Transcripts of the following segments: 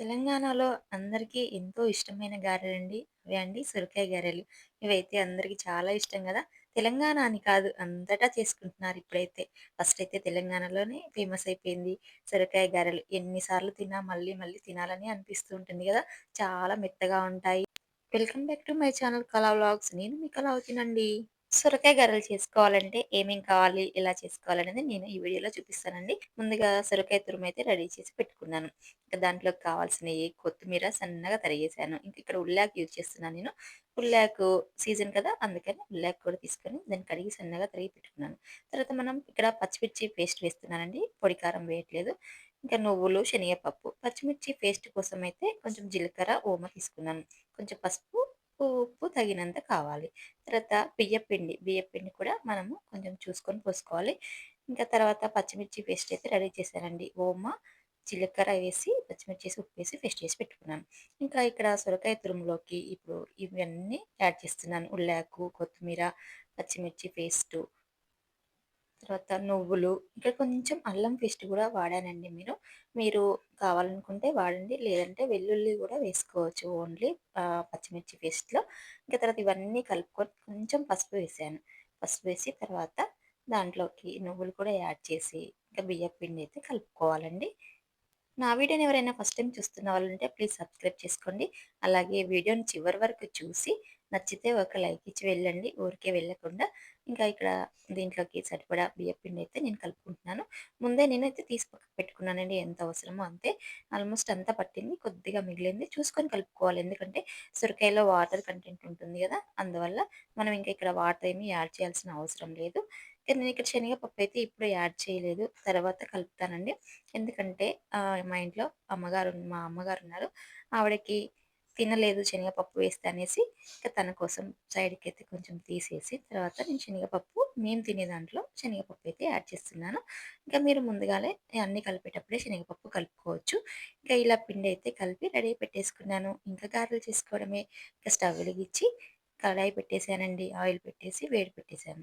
తెలంగాణలో అందరికీ ఎంతో ఇష్టమైన గారెలండి. అవే అండి సొరకాయ గారెలు. ఇవైతే అందరికి చాలా ఇష్టం కదా తెలంగాణ అని కాదు అంతటా చేసుకుంటున్నారు ఇప్పుడైతే. ఫస్ట్ అయితే తెలంగాణలోనే ఫేమస్ అయిపోయింది సొరకాయ గారెలు. ఎన్నిసార్లు తిన్నా మళ్ళీ మళ్ళీ తినాలని అనిపిస్తూ ఉంటుంది కదా చాలా మెత్తగా ఉంటాయి. Welcome back to my channel Kala vlogs. నేను మీ కళావతినండి. సొరకాయ గారెలు చేసుకోవాలంటే ఏమేం కావాలి? ఎలా చేసుకోవాలనేది నేను ఈ వీడియోలో చూపిస్తానండి. ముందుగా సొరకాయ తురుము అయితే రెడీ చేసి పెట్టుకున్నాను. ఇంకా దాంట్లోకి కావాల్సినవి కొత్తిమీర సన్నగా తరిగేసాను. ఇంక ఇక్కడ ఉల్లాక్ యూజ్ చేస్తున్నాను నేను. ఉల్లాకు సీజన్ కదా! అందుకని ఉల్లాక్ కూడా తీసుకొని దాన్ని కడిగి సన్నగా తరిగి పెట్టుకున్నాను. తర్వాత మనం ఇక్కడ పచ్చిమిర్చి పేస్ట్ వేస్తున్నానండి. పొడి కారం వేయట్లేదు. ఇంకా నువ్వులు, శనగపప్పు, పచ్చిమిర్చి పేస్ట్ కోసం అయితే కొంచెం జీలకర్ర, ఓమ తీసుకున్నాను. కొంచెం పసుపు, ఉప్పు తగినంత కావాలి. తర్వాత బియ్యపిండి, బియ్యపిండి కూడా మనము కొంచెం చూసుకొని పోసుకోవాలి. ఇంకా తర్వాత పచ్చిమిర్చి పేస్ట్ అయితే రెడీ చేశానండి. ఓమ, జీలకర్ర వేసి, పచ్చిమిర్చి వేసి, ఉప్పు వేసి పేస్ట్ చేసి పెట్టుకున్నాను. ఇంకా ఇక్కడ సొరకాయ తురుములోకి ఇప్పుడు ఇవన్నీ యాడ్ చేస్తున్నాను. ఉల్లాకు, కొత్తిమీర, పచ్చిమిర్చి పేస్టు, తర్వాత నువ్వులు, ఇక్కడ కొంచెం అల్లం పేస్ట్ కూడా వాడానండి మీరు మీరు కావాలనుకుంటే వాడండి. లేదంటే వెల్లుల్లి కూడా వేసుకోవచ్చు ఓన్లీ పచ్చిమిర్చి పేస్ట్‌లో. ఇంకా తర్వాత ఇవన్నీ కలుపుకొని కొంచెం పసుపు వేసాను. పసుపు వేసి తర్వాత దాంట్లోకి నువ్వులు కూడా యాడ్ చేసి, ఇంకా బియ్యం పిండి అయితే కలుపుకోవాలండి. నా వీడియోని ఎవరైనా ఫస్ట్ టైం చూస్తున్న వాళ్ళుంటే ప్లీజ్ సబ్స్క్రైబ్ చేసుకోండి. అలాగే వీడియోని చివరి వరకు చూసి నచ్చితే ఒక లైక్ ఇచ్చి వెళ్ళండి. ఊరికే వెళ్ళకుండా. ఇంకా ఇక్కడ దీంట్లోకి సరిపడా బియ్యపిండి అయితే నేను కలుపుకుంటున్నాను. ముందే నేనైతే తీసి పక్కకు పెట్టుకున్నానండి. ఎంత అవసరమో అంతే. ఆల్మోస్ట్ అంతా పట్టింది. కొద్దిగా మిగిలింది. చూసుకొని కలుపుకోవాలి. ఎందుకంటే సొరకాయలో వాటర్ కంటెంట్ ఉంటుంది కదా అందువల్ల మనం ఇంకా ఇక్కడ వాటర్ ఏమి యాడ్ చేయాల్సిన అవసరం లేదు. నేను ఇక్కడ శనగపప్పు అయితే ఇప్పుడు యాడ్ చేయలేదు. తర్వాత కలుపుతానండి. ఎందుకంటే మా ఇంట్లో అమ్మగారు మా అమ్మగారు ఉన్నారు ఆవిడకి తినలేదు శనగపప్పు వేస్తే అనేసి, ఇంకా తన కోసం సైడ్కి అయితే కొంచెం తీసేసి, తర్వాత నేను శనగపప్పు మేము తినే దాంట్లో శనగపప్పు అయితే యాడ్ చేస్తున్నాను. ఇంకా మీరు ముందుగానే అన్నీ కలిపేటప్పుడే శనగపప్పు కలుపుకోవచ్చు. ఇంకా ఇలా పిండి అయితే కలిపి రెడీ పెట్టేసుకున్నాను. ఇంకా గారెలు చేసుకోవడమే. ఇంకా స్టవ్ వెలిగించి కడాయి పెట్టేసానండి. ఆయిల్ పెట్టేసి వేడి పెట్టేసాను.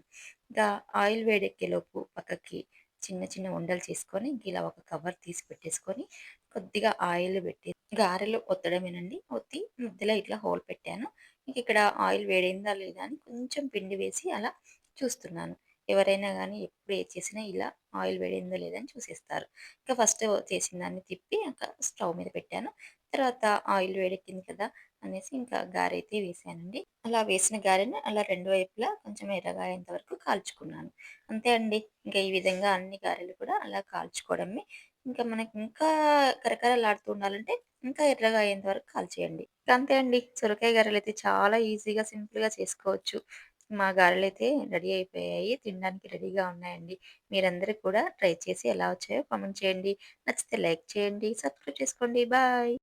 ఇంకా ఆయిల్ వేడెక్కేలోపు పక్కకి చిన్న చిన్న ఉండలు చేసుకొని ఇలా ఒక కవర్ తీసి పెట్టేసుకొని కొద్దిగా ఆయిల్ పెట్టి గారెలు ఒత్తడమేనండి. ఒత్తి మధ్యలో ఇట్లా హోల్ పెట్టాను. ఇంక ఇక్కడ ఆయిల్ వేడైందా లేదా అని కొంచెం పిండి వేసి అలా చూస్తున్నాను. ఎవరైనా కానీ ఎప్పుడు ఏది చేసినా ఇలా ఆయిల్ వేడైందో లేదా అని చూసేస్తారు. ఇంకా ఫస్ట్ చేసిన దాన్ని తిప్పి ఇంకా స్టవ్ మీద పెట్టాను. తర్వాత ఆయిల్ వేడెక్కింది కదా! అనేసి ఇంకా గారైతే వేసానండి. అలా వేసిన గారెని అలా రెండు వైపులా కొంచెం ఎర్రగా అయ్యేంత వరకు కాల్చుకున్నాను. అంతే అండి. ఇంకా ఈ విధంగా అన్ని గారెలు కూడా అలా కాల్చుకోవడమే. ఇంకా మనకి ఇంకా కరకరలాడుతూ ఉండాలంటే ఇంకా ఎర్రగా అయ్యేంత వరకు కాల్చేయండి. అంతే అండి. సొరకాయ గారెలు అయితే చాలా ఈజీగా, సింపుల్‌గా చేసుకోవచ్చు. మా గారెలు అయితే రెడీ అయిపోయాయి. తినడానికి రెడీగా ఉన్నాయండి. మీరందరూ కూడా ట్రై చేసి ఎలా వచ్చాయో కామెంట్ చేయండి. నచ్చితే లైక్ చేయండి. సబ్స్క్రైబ్ చేసుకోండి. బాయ్.